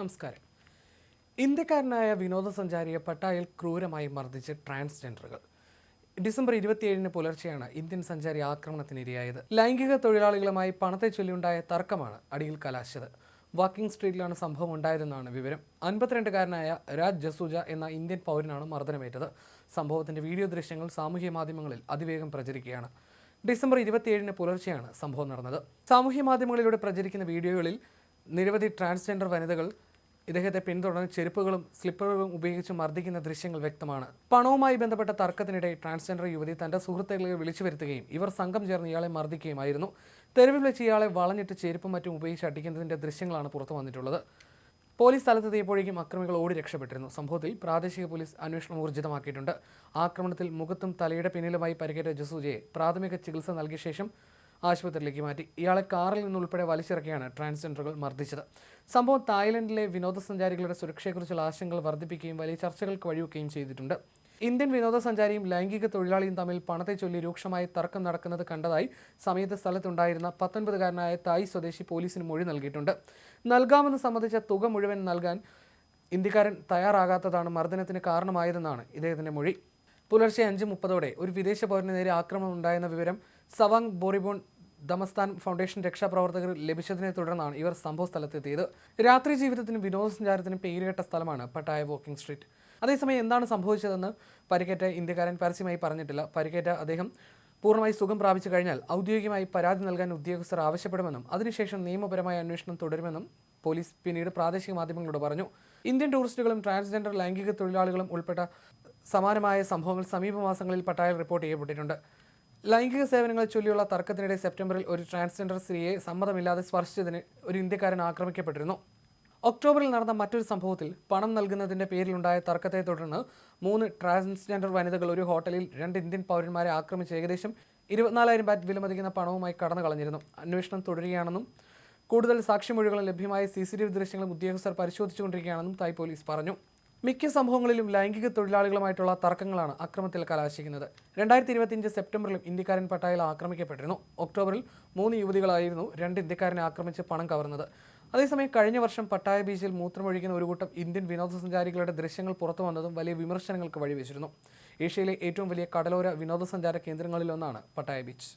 നമസ്കാരം. ഇന്ത്യക്കാരനായ വിനോദസഞ്ചാരിയെ പട്ടായിൽ ക്രൂരമായി മർദ്ദിച്ച് ട്രാൻസ്ജെൻഡറുകൾ. ഡിസംബർ ഇരുപത്തിയേഴിന് പുലർച്ചെയാണ് ഇന്ത്യൻ സഞ്ചാരി ആക്രമണത്തിനിരയായത്. ലൈംഗിക തൊഴിലാളികളുമായി പണത്തെ ചൊല്ലിയുണ്ടായ തർക്കമാണ് അടിയിൽ കലാശത് വാക്കിംഗ് സ്ട്രീറ്റിലാണ് സംഭവം ഉണ്ടായതെന്നാണ് വിവരം. അൻപത്തിരണ്ടുകാരനായ രാജ് ജസൂജ എന്ന ഇന്ത്യൻ പൗരനാണ് മർദ്ദനമേറ്റത്. സംഭവത്തിന്റെ വീഡിയോ ദൃശ്യങ്ങൾ സാമൂഹ്യ മാധ്യമങ്ങളിൽ അതിവേഗം പ്രചരിക്കുകയാണ്. ഡിസംബർ ഇരുപത്തിയേഴിന് പുലർച്ചെയാണ് സംഭവം നടന്നത്. സാമൂഹ്യ മാധ്യമങ്ങളിലൂടെ പ്രചരിക്കുന്ന വീഡിയോകളിൽ നിരവധി ട്രാൻസ്ജെൻഡർ വനിതകൾ ഇദ്ദേഹത്തെ പിന്തുടർന്ന് ചെരുപ്പുകളും സ്ലിപ്പറുകളും ഉപയോഗിച്ച് മർദ്ദിക്കുന്ന ദൃശ്യങ്ങൾ വ്യക്തമാണ്. പണവുമായി ബന്ധപ്പെട്ട തർക്കത്തിനിടെ ട്രാൻസ്ജെൻഡർ യുവതി തന്റെ സുഹൃത്തുക്കളെ വിളിച്ചു വരുത്തുകയും ഇവർ സംഘം ചേർന്ന് ഇയാളെ മർദ്ദിക്കുകയുമായിരുന്നു. തെരുവിൽ വെച്ച് ഇയാളെ വളഞ്ഞിട്ട് ചെരുപ്പും മറ്റും ഉപയോഗിച്ച് അടിക്കുന്നതിന്റെ ദൃശ്യങ്ങളാണ് പുറത്തു വന്നിട്ടുള്ളത്. പോലീസ് സ്ഥലത്തെത്തിയപ്പോഴേക്കും അക്രമികൾ ഓടി രക്ഷപ്പെട്ടിരുന്നു. സംഭവത്തിൽ പ്രാദേശിക പോലീസ് അന്വേഷണം ഊർജിതമാക്കിയിട്ടുണ്ട്. ആക്രമണത്തിൽ മുഖത്തും തലയുടെ പിന്നിലുമായി പരിക്കേറ്റ ജസൂജയെ പ്രാഥമിക ചികിത്സ നൽകിയ ശേഷം ആശുപത്രിയിലേക്ക് മാറ്റി. ഇയാളെ കാറിൽ നിന്നുൾപ്പെടെ വലിച്ചിറക്കിയാണ് ട്രാൻസ്ജെൻഡറുകൾ മർദ്ദിച്ചത്. സംഭവം തായ്ലൻഡിലെ വിനോദസഞ്ചാരികളുടെ സുരക്ഷയെക്കുറിച്ചുള്ള ആശങ്കകൾ വർദ്ധിപ്പിക്കുകയും വലിയ ചർച്ചകൾക്ക് വഴിവെക്കുകയും ചെയ്തിട്ടുണ്ട്. ഇന്ത്യൻ വിനോദസഞ്ചാരിയും ലൈംഗിക തൊഴിലാളിയും തമ്മിൽ പണത്തെ ചൊല്ലി രൂക്ഷമായി തർക്കം നടക്കുന്നത് കണ്ടതായി സമയത്ത് സ്ഥലത്തുണ്ടായിരുന്ന പത്തൊൻപതുകാരനായ തായ് സ്വദേശി പോലീസിന് മൊഴി നൽകിയിട്ടുണ്ട്. നൽകാമെന്ന് സംബന്ധിച്ച തുക മുഴുവൻ നൽകാൻ ഇന്ത്യക്കാരൻ തയ്യാറാകാത്തതാണ് മർദ്ദനത്തിന് കാരണമായതെന്നാണ് ഇദ്ദേഹത്തിന്റെ മൊഴി. പുലർച്ചെ അഞ്ച് മുപ്പതോടെ ഒരു വിദേശ പൗരന് നേരെ ആക്രമണം ഉണ്ടായെന്ന വിവരം സവാങ് ബോറിബോൺ ദമസ്ഥാൻ ഫൗണ്ടേഷൻ രക്ഷാപ്രവർത്തകർ ലഭിച്ചതിനെ തുടർന്നാണ് ഇവർ സംഭവ സ്ഥലത്തെത്തിയത് രാത്രി ജീവിതത്തിനും വിനോദസഞ്ചാരത്തിനും പേരുകേട്ട സ്ഥലമാണ് പട്ടായ വോക്കിംഗ് സ്ട്രീറ്റ് അതേസമയം എന്താണ് സംഭവിച്ചതെന്ന് പരിക്കേറ്റ ഇന്ത്യക്കാരൻ പരസ്യമായി പറഞ്ഞിട്ടില്ല. പരിക്കേറ്റ അദ്ദേഹം പൂർണമായി സുഖം പ്രാപിച്ചു കഴിഞ്ഞാൽ ഔദ്യോഗികമായി പരാതി നൽകാൻ ഉദ്യോഗസ്ഥർ ആവശ്യപ്പെടുമെന്നും അതിനുശേഷം നിയമപരമായ അന്വേഷണം തുടരുമെന്നും പോലീസ് പിന്നീട് പ്രാദേശിക മാധ്യമങ്ങളോട് പറഞ്ഞു. ഇന്ത്യൻ ടൂറിസ്റ്റുകളും ട്രാൻസ്ജെൻഡർ ലൈംഗിക തൊഴിലാളികളും ഉൾപ്പെട്ട സമാനമായ സംഭവങ്ങൾ സമീപ മാസങ്ങളിൽ പട്ടായൽ റിപ്പോർട്ട് ചെയ്യപ്പെട്ടിട്ടുണ്ട്. ലൈംഗിക സേവനങ്ങളെ ചൊല്ലിയുള്ള തർക്കത്തിനിടെ സെപ്റ്റംബറിൽ ഒരു ട്രാൻസ്ജെൻഡർ സ്ത്രീയെ സമ്മതമില്ലാതെ സ്പർശിച്ചതിന് ഒരു ഇന്ത്യക്കാരൻ ആക്രമിക്കപ്പെട്ടിരുന്നു. ഒക്ടോബറിൽ നടന്ന മറ്റൊരു സംഭവത്തിൽ പണം നൽകുന്നതിന്റെ പേരിലുണ്ടായ തർക്കത്തെ തുടർന്ന് മൂന്ന് ട്രാൻസ്ജെൻഡർ വനിതകൾ ഒരു ഹോട്ടലിൽ രണ്ട് ഇന്ത്യൻ പൗരന്മാരെ ആക്രമിച്ച് ഏകദേശം ഇരുപത്തിനാലായിരം ബാറ്റ് വിലമതിക്കുന്ന പണവുമായി കടന്നു കളഞ്ഞിരുന്നു. അന്വേഷണം തുടരുകയാണെന്നും കൂടുതൽ സാക്ഷിമൊഴികളും ലഭ്യമായ സി സി ടി വി ദൃശ്യങ്ങളും ഉദ്യോഗസ്ഥർ പരിശോധിച്ചുകൊണ്ടിരിക്കുകയാണെന്നും തായ് പോലീസ് പറഞ്ഞു. മിക്ക സംഭവങ്ങളിലും ലൈംഗിക തൊഴിലാളികളുമായിട്ടുള്ള തർക്കങ്ങളാണ് അക്രമത്തിൽ കലാശിക്കുന്നത്. രണ്ടായിരത്തി ഇരുപത്തിയഞ്ച് സെപ്റ്റംബറിലും ഇന്ത്യക്കാരൻ പട്ടായൽ ആക്രമിക്കപ്പെട്ടിരുന്നു. ഒക്ടോബറിൽ മൂന്ന് യുവതികളായിരുന്നു രണ്ട് ഇന്ത്യക്കാരനെ ആക്രമിച്ച് പണം കവർന്നത്. അതേസമയം കഴിഞ്ഞ വർഷം പട്ടായ ബീച്ചിൽ മൂത്രമൊഴിക്കുന്ന ഒരു കൂട്ടം ഇന്ത്യൻ വിനോദസഞ്ചാരികളുടെ ദൃശ്യങ്ങൾ പുറത്തു വന്നതും വലിയ വിമർശനങ്ങൾക്ക് വഴിവെച്ചിരുന്നു. ഏഷ്യയിലെ ഏറ്റവും വലിയ കടലോര വിനോദസഞ്ചാര കേന്ദ്രങ്ങളിലൊന്നാണ് പട്ടായ ബീച്ച്.